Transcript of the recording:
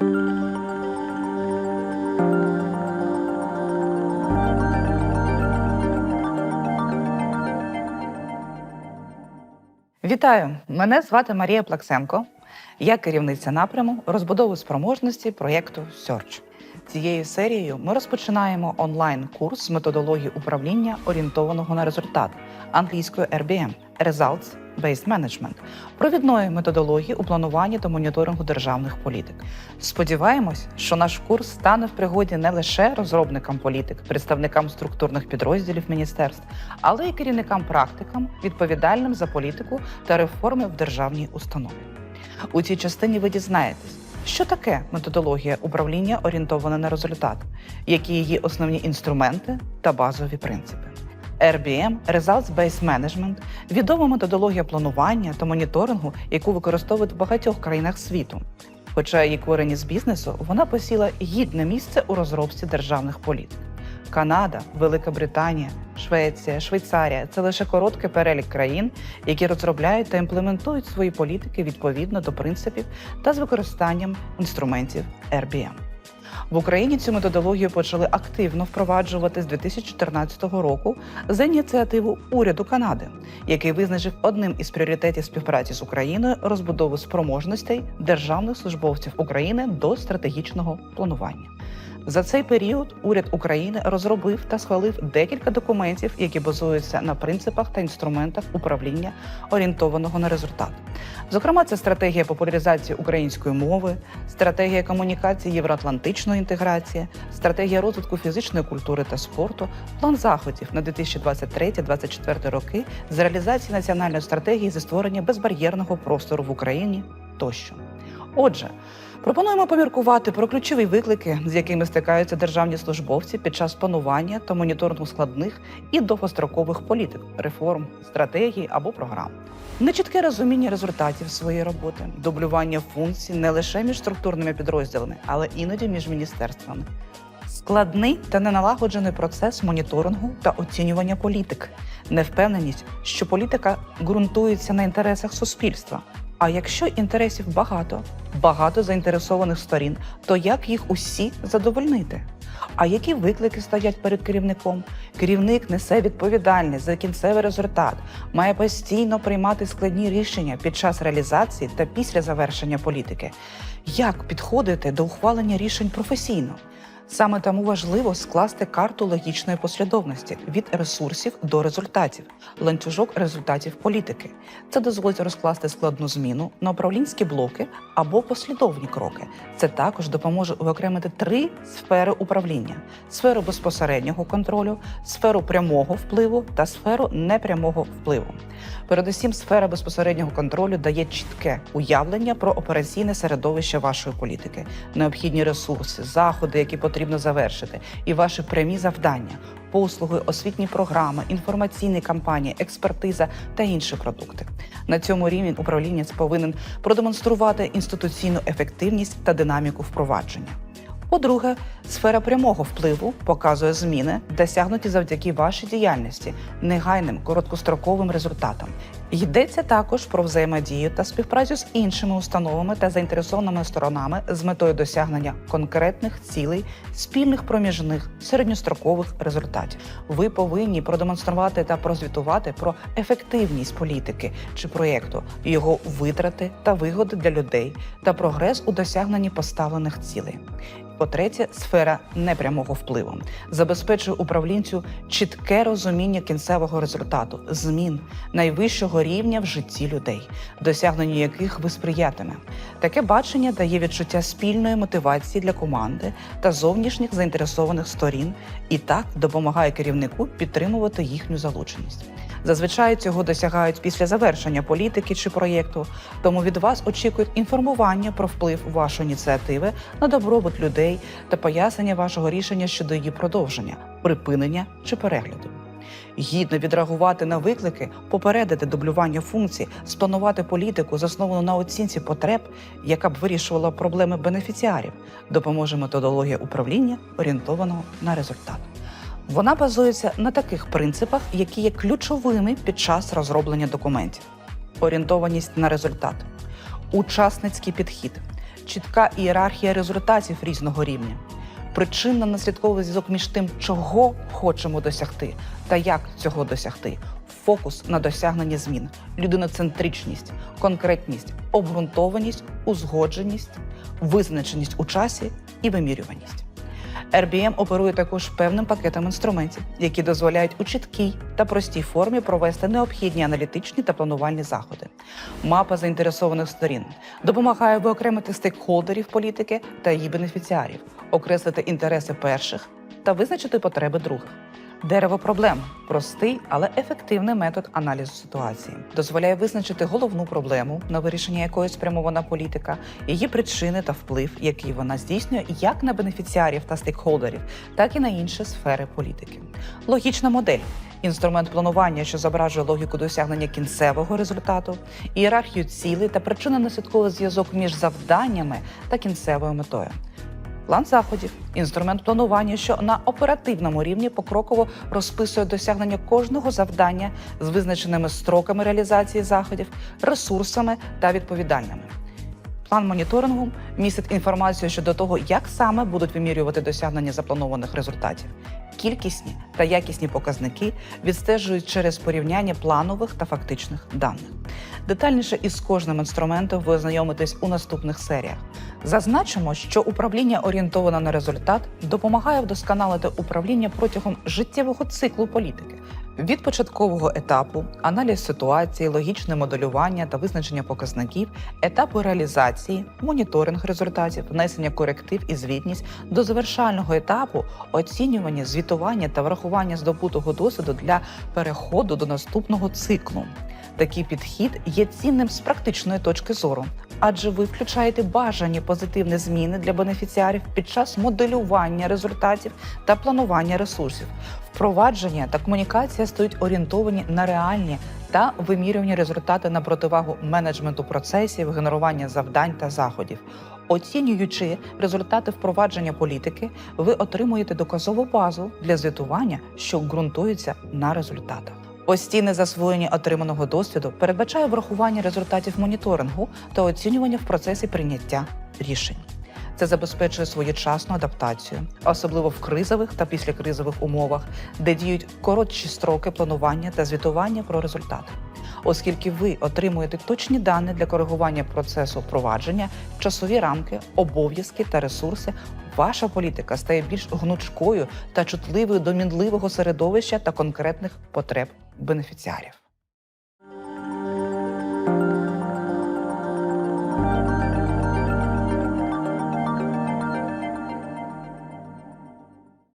Вітаю! Мене звати Марія Плаксенко. Я керівниця напряму розбудови спроможності проєкту Search. Цією серією ми розпочинаємо онлайн-курс з методології управління, орієнтованого на результат англійською RBM – Results Based Management, провідної методології у плануванні та моніторингу державних політик. Сподіваємось, що наш курс стане в пригоді не лише розробникам політик, представникам структурних підрозділів міністерств, але й керівникам практикам, відповідальним за політику та реформи в державній установі. У цій частині ви дізнаєтесь, що таке методологія управління орієнтована на результат, які її основні інструменти та базові принципи. RBM – Results Based Management – відома методологія планування та моніторингу, яку використовують в багатьох країнах світу. Хоча її корені з бізнесу, вона посіла гідне місце у розробці державних політик. Канада, Велика Британія, Швеція, Швейцарія це лише короткий перелік країн, які розробляють та імплементують свої політики відповідно до принципів та з використанням інструментів RBM. В Україні цю методологію почали активно впроваджувати з 2014 року за ініціативу уряду Канади, який визначив одним із пріоритетів співпраці з Україною розбудову спроможностей державних службовців України до стратегічного планування. За цей період уряд України розробив та схвалив декілька документів, які базуються на принципах та інструментах управління орієнтованого на результат. Зокрема, це стратегія популяризації української мови, стратегія комунікації євроатлантичної інтеграції, стратегія розвитку фізичної культури та спорту, план заходів на 2023-2024 роки з реалізації національної стратегії зі створення безбар'єрного простору в Україні тощо. Отже, пропонуємо поміркувати про ключові виклики, з якими стикаються державні службовці під час планування та моніторингу складних і довгострокових політик, реформ, стратегій або програм. Нечітке розуміння результатів своєї роботи, дублювання функцій не лише між структурними підрозділами, але іноді між міністерствами. Складний та неналагоджений процес моніторингу та оцінювання політик, невпевненість, що політика ґрунтується на інтересах суспільства. А якщо інтересів багато, багато заінтересованих сторін, то як їх усі задовольнити? А які виклики стоять перед керівником? Керівник несе відповідальність за кінцевий результат, має постійно приймати складні рішення під час реалізації та після завершення політики. Як підходити до ухвалення рішень професійно? Саме тому важливо скласти карту логічної послідовності від ресурсів до результатів, ланцюжок результатів політики. Це дозволить розкласти складну зміну на управлінські блоки або послідовні кроки. Це також допоможе виокремити три сфери управління: сферу безпосереднього контролю, сферу прямого впливу та сферу непрямого впливу. Передусім, сфера безпосереднього контролю дає чітке уявлення про операційне середовище вашої політики, необхідні ресурси, заходи, які потрібно завершити, і ваші прямі завдання, послуги, освітні програми, інформаційні кампанії, експертиза та інші продукти. На цьому рівні управлінець повинен продемонструвати інституційну ефективність та динаміку впровадження. По-друге, сфера прямого впливу показує зміни, досягнуті завдяки вашій діяльності, негайним короткостроковим результатам. Йдеться також про взаємодію та співпрацю з іншими установами та заінтересованими сторонами з метою досягнення конкретних цілей, спільних проміжних середньострокових результатів. Ви повинні продемонструвати та прозвітувати про ефективність політики чи проєкту, його витрати та вигоди для людей та прогрес у досягненні поставлених цілей. По-третє, сфера непрямого впливу забезпечує управлінцю чітке розуміння кінцевого результату, змін найвищого рівня в житті людей, досягненню яких ви сприятиме. Таке бачення дає відчуття спільної мотивації для команди та зовнішніх заінтересованих сторін і так допомагає керівнику підтримувати їхню залученість. Зазвичай цього досягають після завершення політики чи проєкту, тому від вас очікують інформування про вплив вашої ініціативи на добробут людей та пояснення вашого рішення щодо її продовження, припинення чи перегляду. Гідно відреагувати на виклики, попередити дублювання функцій, спланувати політику, засновану на оцінці потреб, яка б вирішувала проблеми бенефіціарів, допоможе методологія управління, орієнтованого на результат. Вона базується на таких принципах, які є ключовими під час розроблення документів: орієнтованість на результат, учасницький підхід, чітка ієрархія результатів різного рівня, причинно-наслідковий зв'язок між тим, чого хочемо досягти, та як цього досягти, фокус на досягненні змін, людиноцентричність, конкретність, обґрунтованість, узгодженість, визначеність у часі і вимірюваність. RBM оперує також певним пакетом інструментів, які дозволяють у чіткій та простій формі провести необхідні аналітичні та планувальні заходи. Мапа заінтересованих сторін допомагає виокремити стейкхолдерів політики та її бенефіціарів, окреслити інтереси перших та визначити потреби других. Дерево проблем простий, але ефективний метод аналізу ситуації. Дозволяє визначити головну проблему, на вирішення якої спрямована політика, її причини та вплив, який вона здійснює як на бенефіціарів та стейкхолдерів, так і на інші сфери політики. Логічна модель. Інструмент планування, що зображує логіку досягнення кінцевого результату, ієрархію цілей та причинно-наслідковий зв'язок між завданнями та кінцевою метою. План заходів інструмент планування, що на оперативному рівні покроково розписує досягнення кожного завдання з визначеними строками реалізації заходів, ресурсами та відповідальними. План моніторингу містить інформацію щодо того, як саме будуть вимірювати досягнення запланованих результатів. Кількісні та якісні показники відстежують через порівняння планових та фактичних даних. Детальніше із кожним інструментом ви ознайомитесь у наступних серіях. Зазначимо, що управління орієнтоване на результат допомагає вдосконалити управління протягом життєвого циклу політики. Від початкового етапу аналіз ситуації, логічне моделювання та визначення показників, етапу реалізації, моніторинг результатів, внесення коректив і звітність до завершального етапу оцінювання, звітування та врахування здобутого досвіду для переходу до наступного циклу. Такий підхід є цінним з практичної точки зору, адже ви включаєте бажані позитивні зміни для бенефіціарів під час моделювання результатів та планування ресурсів. Впровадження та комунікація стають орієнтовані на реальні та вимірювані результати на противагу менеджменту процесів, генерування завдань та заходів. Оцінюючи результати впровадження політики, ви отримуєте доказову базу для звітування, що ґрунтується на результатах. Постійне засвоєння отриманого досвіду передбачає врахування результатів моніторингу та оцінювання в процесі прийняття рішень. Це забезпечує своєчасну адаптацію, особливо в кризових та післякризових умовах, де діють коротші строки планування та звітування про результати. Оскільки ви отримуєте точні дані для коригування процесу впровадження, часові рамки, обов'язки та ресурси, ваша політика стає більш гнучкою та чутливою до мінливого середовища та конкретних потреб бенефіціарів.